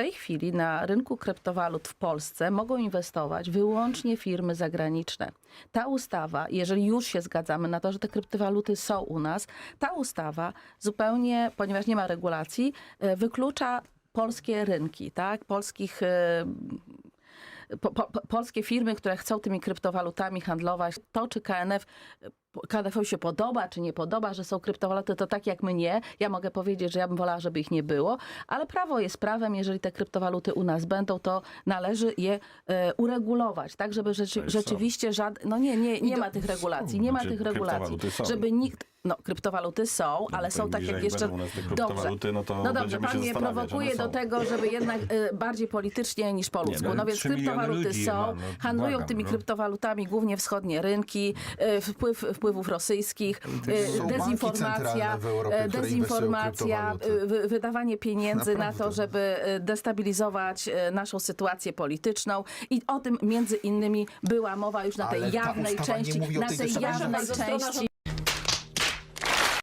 tej chwili na rynku kryptowalut w Polsce mogą inwestować wyłącznie firmy zagraniczne. Ta ustawa, jeżeli już się zgadzamy na to, że te kryptowaluty są u nas, ta ustawa zupełnie, ponieważ nie ma regulacji, e, wyklucza polskie rynki, tak? Polskich e, po, po, po- polskie firmy, które chcą tymi kryptowalutami handlować, to czy KNF, KNF się podoba, czy nie podoba, że są kryptowaluty, to tak jak mnie. Ja mogę powiedzieć, że ja bym wolała, żeby ich nie było, ale prawo jest prawem. Jeżeli te kryptowaluty u nas będą, to należy je e, uregulować, tak, żeby rzeczy, rzeczywiście żaden, no nie, nie, nie do- ma tych regulacji, nie ma tych regulacji, żeby nikt, no kryptowaluty są, ale to są tak jak jeszcze, dobrze, no to no dobrze, pan mnie prowokuje one do tego, żeby jednak e, bardziej politycznie niż po ludzku. no, No więc 3 miliony kryptowaluty są, ma, no, handlują błagam, tymi no. kryptowalutami głównie wschodnie rynki, e, wpływ wpływów rosyjskich, banki dezinformacja, Europie, które dezinformacja, wy- wydawanie pieniędzy na to, Naprawdę. żeby e, destabilizować e, naszą sytuację polityczną i o tym między innymi była mowa już na tej Ale jawnej nie części, na tej tej jawnej części